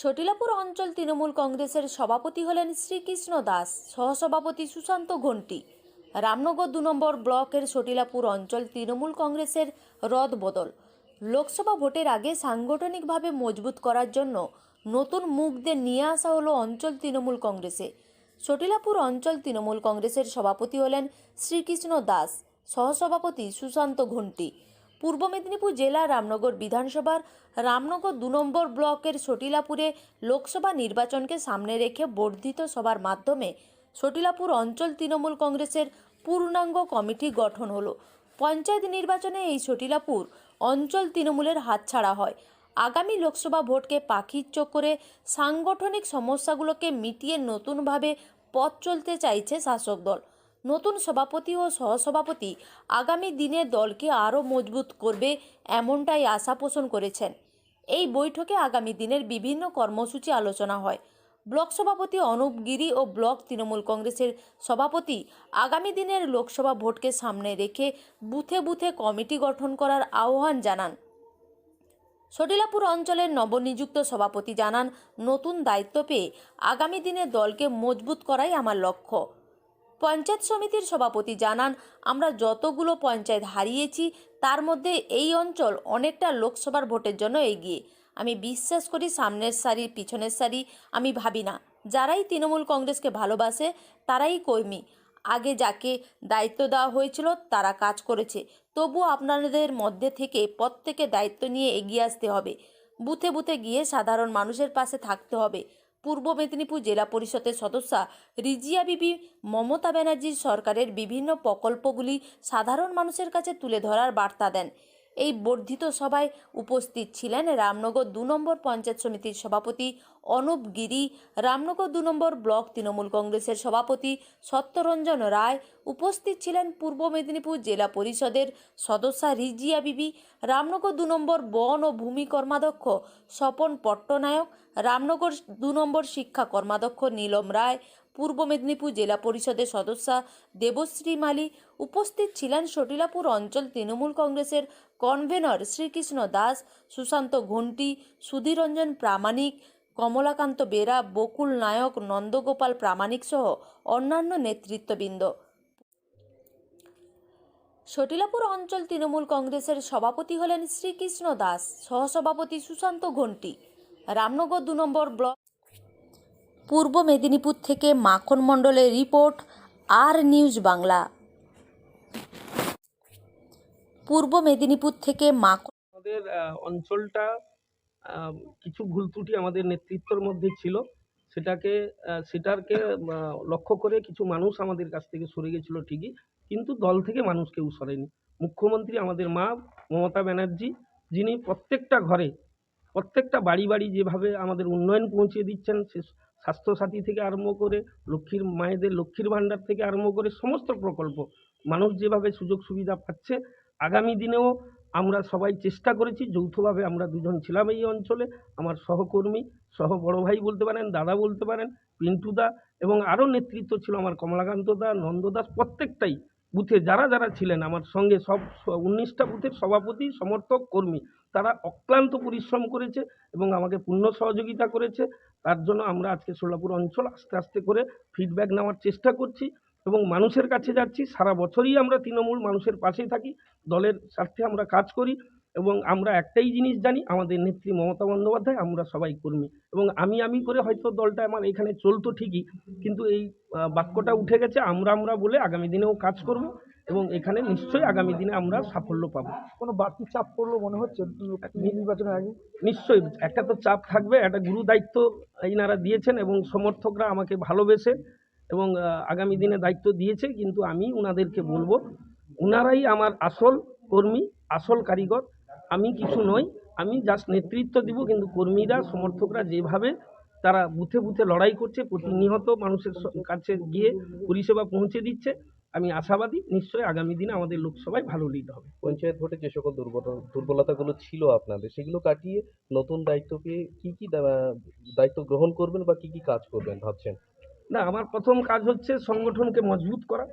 সটিলাপুর অঞ্চল তৃণমূল কংগ্রেসের সভাপতি হলেন শ্রীকৃষ্ণ দাস, সহসভাপতি সুশান্ত ঘন্টি। রামনগর দু নম্বর ব্লকের সটিলাপুর অঞ্চল তৃণমূল কংগ্রেসের রদ বদল। লোকসভা ভোটের আগে সাংগঠনিকভাবে মজবুত করার জন্য নতুন মুখদের নিয়ে আসা হলো অঞ্চল তৃণমূল কংগ্রেসে। সটিলাপুর অঞ্চল তৃণমূল কংগ্রেসের সভাপতি হলেন শ্রীকৃষ্ণ দাস, সহসভাপতি সুশান্ত ঘন্টি। পূর্ব মেদিনীপুর জেলা রামনগর বিধানসভার রামনগর দু নম্বর ব্লকের সটিলাপুরে লোকসভা নির্বাচনকে সামনে রেখে বর্ধিত সভার মাধ্যমে সটিলাপুর অঞ্চল তৃণমূল কংগ্রেসের পূর্ণাঙ্গ কমিটি গঠন হলো। পঞ্চায়েত নির্বাচনে এই সটিলাপুর অঞ্চল তৃণমূলের হাতছাড়া হয়। আগামী লোকসভা ভোটকে পাখির চোখ করে সাংগঠনিক সমস্যাগুলোকে মিটিয়ে নতুনভাবে পথ চলতে চাইছে শাসক দল। নতুন সভাপতি ও সহসভাপতি আগামী দিনে দলকে আরও মজবুত করবে এমনটাই আশা পোষণ করেছেন। এই বৈঠকে আগামী দিনের বিভিন্ন কর্মসূচি আলোচনা হয়। ব্লক সভাপতি অনুপ গিরি ও ব্লক তৃণমূল কংগ্রেসের সভাপতি আগামী দিনের লোকসভা ভোটকে সামনে রেখে বুথে বুথে কমিটি গঠন করার আহ্বান জানান। সটিলাপুর অঞ্চলের নবনিযুক্ত সভাপতি জানান, নতুন দায়িত্ব পেয়ে আগামী দিনে দলকে মজবুত করাই আমার লক্ষ্য। পঞ্চায়েত সমিতির সভাপতি জানান, আমরা যতগুলো পঞ্চায়েত হারিয়েছি, তার মধ্যে এই অঞ্চল অনেকটা লোকসভার ভোটের জন্য এগিয়ে। আমি বিশ্বাস করি সামনের সারি, পিছনের সারি, আমি ভাবি না। যারাই তৃণমূল কংগ্রেসকে ভালোবাসে, তারাই কর্মী। আগে যাকে দায়িত্ব দেওয়া হয়েছিল, তারা কাজ করেছে। তবু আপনাদের মধ্যে থেকে প্রত্যেকে দায়িত্ব নিয়ে এগিয়ে আসতে হবে। বুথে বুথে গিয়ে সাধারণ মানুষের পাশে থাকতে হবে। পূর্ব মেদিনীপুর জেলা পরিষদের সদস্যা রিজিয়া বিবি মমতা ব্যানার্জির সরকারের বিভিন্ন প্রকল্পগুলি সাধারণ মানুষের কাছে তুলে ধরার বার্তা দেন। এই বর্ধিত সভায় উপস্থিত ছিলেন রামনগর দু নম্বর পঞ্চায়েত সমিতির সভাপতি অনুপ গিরি, রামনগর দু নম্বর ব্লক তৃণমূল কংগ্রেসের সভাপতি সত্যরঞ্জন রায়, উপস্থিত ছিলেন পূর্ব মেদিনীপুর জেলা পরিষদের সদস্যা রিজিয়া বিবি, রামনগর দু নম্বর বন ও ভূমি কর্মাধ্যক্ষ স্বপন পট্টনায়ক, রামনগর দু নম্বর শিক্ষা কর্মাধ্যক্ষ নীলম রায় পূর্ব মেদিনীপুর জেলা পরিষদের সদস্যা দেবশ্রী মালি উপস্থিত ছিলেন সটিলাপুর অঞ্চল তৃণমূল কংগ্রেসের কনভেনর শ্রীকৃষ্ণ দাস, সুশান্ত ঘণ্টি, সুধীরঞ্জন প্রামাণিক, কমলাকান্ত বেরা, বকুল নায়ক, নন্দগোপাল প্রামাণিক সহ অন্যান্য নেতৃত্ববৃন্দ। সটিলাপুর অঞ্চল তৃণমূল কংগ্রেসের সভাপতি হলেন শ্রীকৃষ্ণ দাস, সহসভাপতি সুশান্ত ঘণ্টি। রামনগর দু নম্বর ব্লক পূর্ব মেদিনীপুর থেকে মাখন মণ্ডলের রিপোর্ট, আর নিউজ বাংলা। পূর্ব মেদিনীপুর থেকে মাখন আমাদের অঞ্চলটা কিছু ভুল ত্রুটি আমাদের নেতৃত্বের মধ্যে ছিল। সেটাকে সেটাকে লক্ষ্য করে কিছু মানুষ আমাদের কাছ থেকে সরে গেছিল ঠিকই, কিন্তু দল থেকে মানুষ কেউ সরেনি। মুখ্যমন্ত্রী আমাদের মা, মমতা ব্যানার্জি, যিনি প্রত্যেকটা ঘরে, প্রত্যেকটা বাড়ি বাড়ি যেভাবে আমাদের উন্নয়ন পৌঁছে দিচ্ছেন, সে স্বাস্থ্যসাথী থেকে আরম্ভ করে লক্ষ্মীর মায়েদের, লক্ষ্মীর ভাণ্ডার থেকে আরম্ভ করে সমস্ত প্রকল্প মানুষ যেভাবে সুযোগ সুবিধা পাচ্ছে, আগামী দিনেও আমরা সবাই চেষ্টা করেছি, যৌথভাবে আমরা দুজন ছিলাম এই অঞ্চলে, আমার সহকর্মী, সহ বড় ভাই বলতে পারেন, দাদা বলতে পারেন, পিন্টু দা এবং আরও নেতৃত্ব ছিল আমার কমলাকান্ত দা, নন্দ দাস, প্রত্যেকটাই বুথে যারা যারা ছিলেন আমার সঙ্গে সব উনিশটা বুথের সভাপতি, সমর্থক, কর্মী, তারা অক্লান্ত পরিশ্রম করেছে এবং আমাকে পূর্ণ সহযোগিতা করেছে। তার জন্য আমরা আজকে সোলাপুর অঞ্চল আস্তে আস্তে করে ফিডব্যাক নেওয়ার চেষ্টা করছি এবং মানুষের কাছে যাচ্ছি। সারা বছরই আমরা তৃণমূল মানুষের পাশে থাকি, দলের স্বার্থে আমরা কাজ করি এবং আমরা একটাই জিনিস জানি, আমাদের নেত্রী মমতা বন্দ্যোপাধ্যায় আমরা সবাই কর্মী এবং আমি আমি করে হয়তো দলটা আমার এখানে চলতো ঠিকই, কিন্তু এই বাক্যটা উঠে গেছে, আমরা আমরা বলে আগামী দিনেও কাজ করব। এবং এখানে নিশ্চয়ই আগামী দিনে আমরা সাফল্য পাবো। কোনো বাড়তি চাপ পড়ল মনে হচ্ছে নির্বাচনের আগে? নিশ্চয়ই একটা তো চাপ থাকবে একটা গুরু দায়িত্ব এনারা দিয়েছেন এবং সমর্থকরা আমাকে ভালোবেসে এবং আগামী দিনে দায়িত্ব দিয়েছে কিন্তু আমি উনাদেরকে বলব উনারাই আমার আসল কর্মী আসল কারিগর। আমি কিছু নই আমি জাস্ট নেতৃত্ব দিব কিন্তু কর্মীরা সমর্থকরা যেভাবে তারা বুথে বুথে লড়াই করছে প্রতিনিয়ত মানুষের কাছে গিয়ে পরিষেবা পৌঁছে দিচ্ছে আমি আশাবাদী নিশ্চয়ই আগামী দিনে আমাদের লোকসভায় ভালো লিড হবে। পঞ্চায়েত ভোটে যে সকল দুর্বল- দুর্বলতাগুলো ছিল আপনাদের সেগুলো কাটিয়ে নতুন দায়িত্ব পেয়ে কি কি দায়িত্ব গ্রহণ করবেন বা কি কি কাজ করবেন ভাবছেন? না আমার প্রথম কাজ হচ্ছে সংগঠনকে মজবুত করা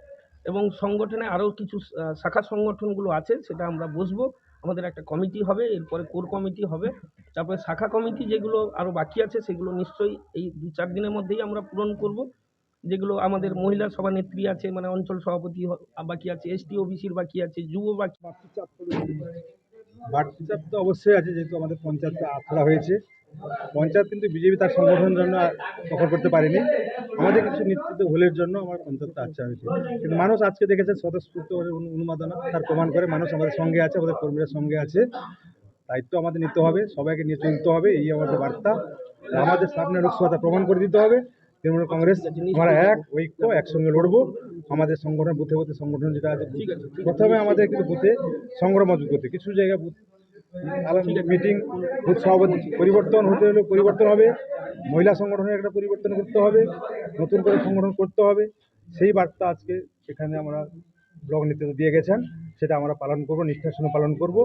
এবং সংগঠনে আরও কিছু শাখা সংগঠনগুলো আছে সেটা আমরা বসবো। আমাদের একটা কমিটি হবে এরপরে কোর কমিটি হবে তারপরে শাখা কমিটি যেগুলো আরও বাকি আছে সেগুলো নিশ্চয়ই এই দু চার দিনের মধ্যেই আমরা পূরণ করব। যেগুলো আমাদের মহিলা সভানেত্রী আছে মানে অঞ্চল সভাপতি বাকি আছে, এসটি ওবিসির বাকি আছে, যুব বাকি বাড়তি চাপ তো অবশ্যই আছে, যেহেতু আমাদের পঞ্চায়েতটা আখড়া হয়েছে। পঞ্চায়েত কিন্তু বিজেপি তার সংগঠনের জন্য দখল করতে পারেনি। আমাদের কিছু নেতৃত্ব ভুলের জন্য আমার পঞ্চায়েতটা আচ্ছা হয়েছে। কিন্তু মানুষ আজকে দেখেছে স্বতঃস্ফূর্ত অনু- উন্মাদনা তার প্রমাণ করে মানুষ আমাদের সঙ্গে আছে, আমাদের কর্মীরা সঙ্গে আছে। দায়িত্ব আমাদের নিতে হবে, সবাইকে নিয়ে চলতে হবে, এই আমাদের বার্তা। আমাদের সামনে লোকসভাটা প্রমাণ করে দিতে হবে। তৃণমূল কংগ্রেস আমরা এক ঐক্য একসঙ্গে লড়বো। আমাদের সংগঠন বুথে বুথে সংগঠন যেটা আছে প্রথমে আমাদের কিন্তু বুথে সংগ্রহ মজবুত করতে কিছু জায়গায় বুথ মিটিং বুথ সভাপতি পরিবর্তন হতে হলে পরিবর্তন হবে। মহিলা সংগঠনের একটা পরিবর্তন করতে হবে। নতুন করে সংগঠন করতে হবে। সেই বার্তা আজকে এখানে আমরা ব্লক নেতৃত্ব দিয়ে গেছেন সেটা আমরা পালন করব নিষ্ঠার সঙ্গে পালন করব।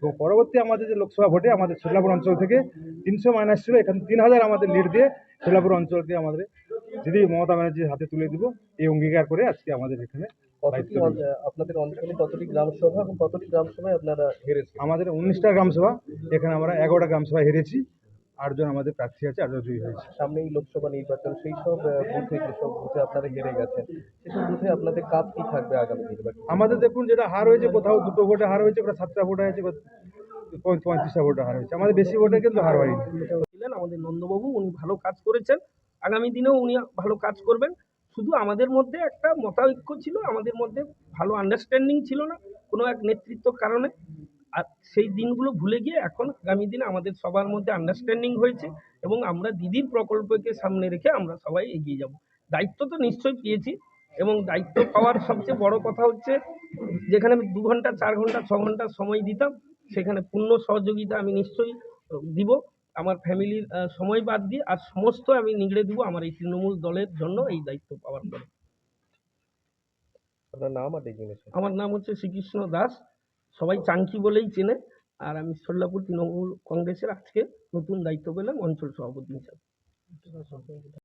এবং পরবর্তী আমাদের যে লোকসভা ভোটে আমাদের ছোটলাপুর অঞ্চল থেকে তিনশো মাইনাস ছিল এখানে তিন হাজার আমাদের লিড দিয়ে ছোটলাপুর দিয়ে আমাদের দিদি মমতা ব্যানার্জির হাতে তুলে দিব। এই অঙ্গীকার করে আজকে আমাদের এখানে আপনাদের অঞ্চলে কতটি গ্রাম সভা এবং কতটি গ্রাম সভায় আপনারা হেরেছেন? আমাদের উনিশটা গ্রামসভা এখানে আমরা এগারোটা গ্রামসভা হেরেছি। আটজন আমাদের প্রার্থী আছে আটজন জয়ী হয়েছে। সামনেই লোকসভা নির্বাচন সেই সব বুথে যেসব বুথে আপনারা হেরে গেছেন সেসব বুথে আপনাদের কাজ কি থাকবে আগামী নির্বাচন আমাদের দেখুন যেটা হার হয়েছে কোথাও দুটো ভোটে হার হয়েছে কোথাও সাতটা ভোটে হয়েছে পঁয়ত্রিশটা ভোটে হার হয়েছে। আমাদের বেশি ভোটে কিন্তু হার হয়নি। ছিলেন আমাদের নন্দবাবু উনি ভালো কাজ করেছেন। আগামী দিনেও উনি ভালো কাজ করবেন। শুধু আমাদের মধ্যে একটা মতাঐক্য ছিল আমাদের মধ্যে ভালো আন্ডারস্ট্যান্ডিং ছিল না কোনো এক নেতৃত্ব কারণে। আর সেই দিনগুলো ভুলে গিয়ে এখন আগামী দিনে আমাদের সবার মধ্যে আন্ডারস্ট্যান্ডিং হয়েছে এবং আমরা দিদির প্রকল্পকে সামনে রেখে আমরা সবাই এগিয়ে যাব। দায়িত্ব তো নিশ্চয়ই পেয়েছি এবং দায়িত্ব পাওয়ার সবচেয়ে বড় কথা হচ্ছে যেখানে আমি দু ঘণ্টা চার ঘণ্টা ছ ঘণ্টা সময় দিতাম সেখানে পূর্ণ সহযোগিতা আমি নিশ্চয়ই দিব। আমার ফ্যামিলির সময় বাদ দিয়ে আর সমস্ত আমি নিগড়ে দিব আমার এই তৃণমূল দলের জন্য এই দায়িত্ব পাওয়ার পরে। আপনার নাম আর আমার নাম হচ্ছে শ্রীকৃষ্ণ দাস। সবাই চাঙ্কি বলেই চেনে। আর আমি সোল্লাপুর তৃণমূল কংগ্রেসের আজকে নতুন দায়িত্ব পেলাম অঞ্চল সভাপতি হিসাবে।